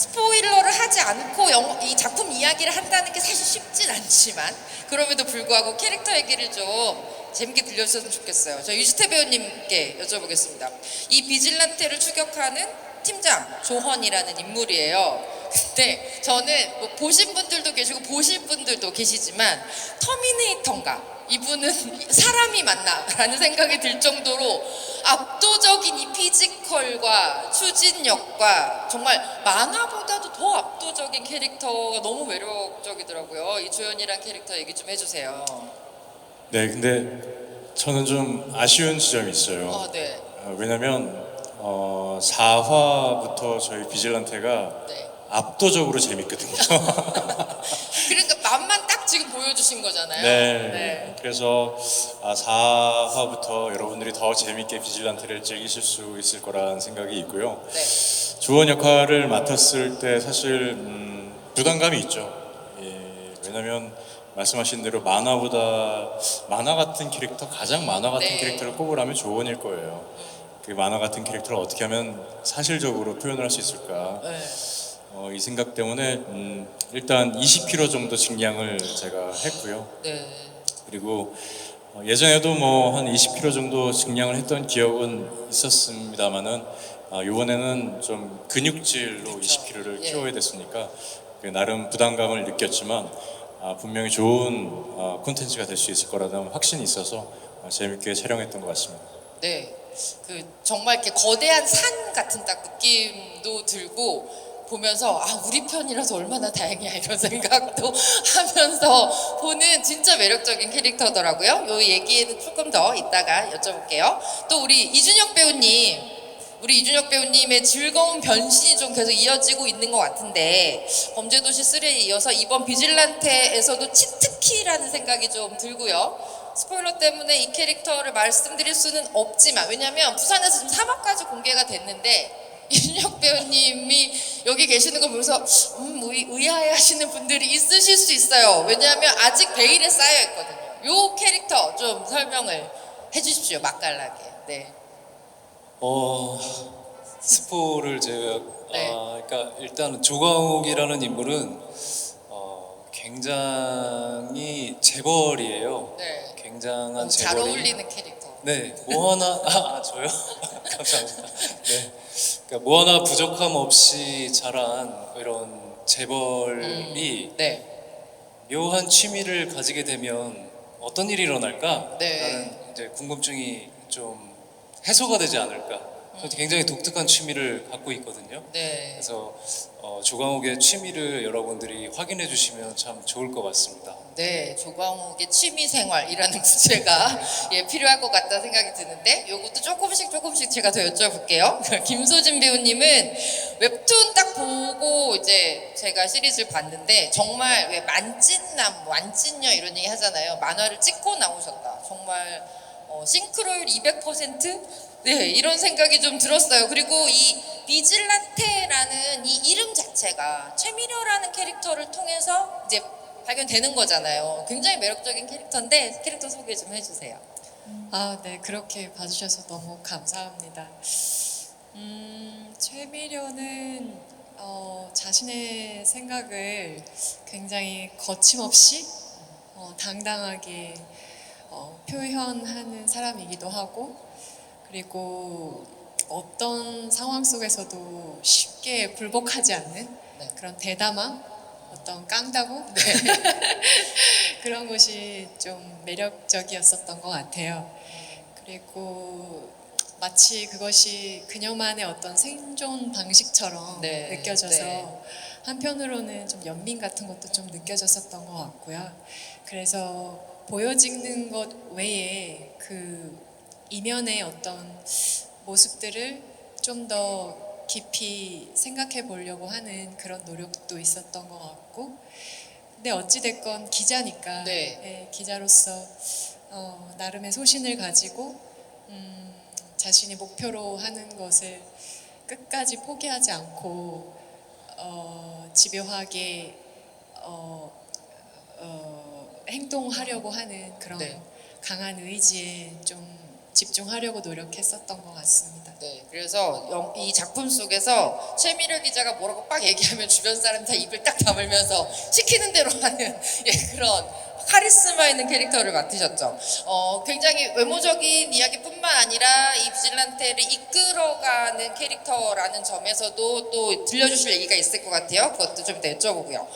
스포일러를 하지 않고 영화, 이 작품 이야기를 한다는 게 사실 쉽진 않지만 그럼에도 불구하고 캐릭터 얘기를 좀 재밌게 들려주셨으면 좋겠어요. 저 유지태 배우님께 여쭤보겠습니다. 이 비질란테를 추격하는 팀장 조헌이라는 인물이에요. 근데 저는 뭐 보신 분들도 계시고 보신 분들도 계시지만 터미네이터인가 이분은 사람이 맞나라는 생각이 들 정도로 압도적인 이 피지컬과 추진력과 정말 만화보다도 더 압도적인 캐릭터가 너무 매력적이더라고요. 이 조연이란 캐릭터 얘기 좀 해주세요. 네, 근데 저는 좀 아쉬운 지점이 있어요. 어, 네, 어, 왜냐면 어, 4화부터 저희 비질란테가 네. 압도적으로 재밌거든요. 맛만 딱 지금 보여주신 거잖아요. 네. 그래서 아, 4화부터 여러분들이 더 재밌게 비질란테를 즐기실 수 있을 거라는 생각이 있고요. 네. 주원 역할을 맡았을 때 사실 음, 부담감이 있죠. 예, 왜냐면 말씀하신 대로 만화보다 만화 같은 캐릭터 가장 만화 같은 네. 캐릭터를 꼽으라면 조원일 거예요. 그 만화 같은 캐릭터를 어떻게 하면 사실적으로 표현을 할 수 있을까? 네. 어, 이 생각 때문에 음, 일단 20kg 정도 증량을 제가 했고요. 네. 그리고 어, 예전에도 뭐 한 20kg 정도 증량을 했던 기억은 있었습니다만은 아, 이번에는 좀 근육질로 20kg를 예. 키워야 됐으니까 그 나름 부담감을 느꼈지만 아, 분명히 좋은 어, 콘텐츠가 될 수 있을 거라는 확신이 있어서 어, 재밌게 촬영했던 것 같습니다. 네. 그 정말 이렇게 거대한 산 같은 딱 느낌도 들고 보면서 아 우리 편이라서 얼마나 다행이야 이런 생각도 하면서 보는 진짜 매력적인 캐릭터더라고요. 요 얘기에는 조금 더 이따가 여쭤볼게요. 또 우리 이준혁 배우님 우리 이준혁 배우님의 즐거운 변신이 좀 계속 이어지고 있는 것 같은데 범죄도시 3에 이어서 이번 비질란테에서도 치트키라는 생각이 좀 들고요. 스포일러 때문에 이 캐릭터를 말씀드릴 수는 없지만 왜냐면 부산에서 지금 3화까지 공개가 됐는데 이준혁 배우님이 여기 계시는 거 보면서 음, 의, 의아해 하시는 분들이 있으실 수 있어요. 왜냐하면 아직 베일에 쌓여 있거든요. 요 캐릭터 좀 설명을 해주십시오. 맛깔나게. 네. 어 스포를 제가 네. 아 그러니까 일단 조광욱이라는 인물은 어 굉장히 재벌이에요. 네. 굉장한 잘 재벌이. 어울리는 캐릭터. 네, 뭐 하나 아, 아, 저요? 감사합니다. 네, 그러니까 뭐 하나 부족함 없이 자란 이런 재벌이 네. 묘한 취미를 가지게 되면 어떤 일이 일어날까? 네. 라는 이제 궁금증이 좀 해소가 되지 않을까? 저도 굉장히 독특한 취미를 갖고 있거든요. 네. 그래서 어, 조광욱의 취미를 여러분들이 확인해 주시면 참 좋을 것 같습니다. 네, 조광욱의 취미생활이라는 주제가 예, 필요할 것 같다 생각이 드는데 요것도 조금씩 조금씩 제가 더 여쭤볼게요. 김소진 배우님은 웹툰 딱 보고 이제 제가 시리즈를 봤는데 정말 왜 만찢남, 완찢녀 이런 얘기 하잖아요. 만화를 찍고 나오셨다. 정말 어, 싱크로율 200%? 네, 이런 생각이 좀 들었어요. 그리고 이 비질란테라는 이 이름 자체가 최미려라는 캐릭터를 통해서 이제 발견되는 거잖아요. 굉장히 매력적인 캐릭터인데 캐릭터 소개 좀 해주세요. 아, 네, 그렇게 봐주셔서 너무 감사합니다. 음, 최미려는 어, 자신의 생각을 굉장히 거침없이 어, 당당하게 어, 표현하는 사람이기도 하고, 그리고 어떤 상황 속에서도 쉽게 굴복하지 않는 네. 그런 대담함, 어떤 깡다구 그런 것이 좀 매력적이었었던 것 같아요. 그리고 마치 그것이 그녀만의 어떤 생존 방식처럼 네, 느껴져서 네. 한편으로는 좀 연민 같은 것도 좀 느껴졌었던 것 같고요. 그래서 보여지는 것 외에 그 이면의 어떤 모습들을 좀 더 깊이 생각해 보려고 하는 그런 노력도 있었던 것 같고 근데 어찌됐건 기자니까 네. 예, 기자로서 어, 나름의 소신을 가지고 음, 자신이 목표로 하는 것을 끝까지 포기하지 않고 어, 집요하게 어, 어, 행동하려고 하는 그런 네. 강한 의지에 좀 집중하려고 노력했었던 것 같습니다. 네, 그래서 영- 이 작품 속에서 최미려 기자가 뭐라고 빡 얘기하면 주변 사람 다 입을 딱 다물면서 시키는 대로 하는 예, 그런 카리스마 있는 캐릭터를 맡으셨죠. 어, 굉장히 외모적인 이야기뿐만 아니라 이 비질란테를 이끌어가는 캐릭터라는 점에서도 또 들려주실 얘기가 있을 것 같아요. 그것도 좀 여쭤보고요.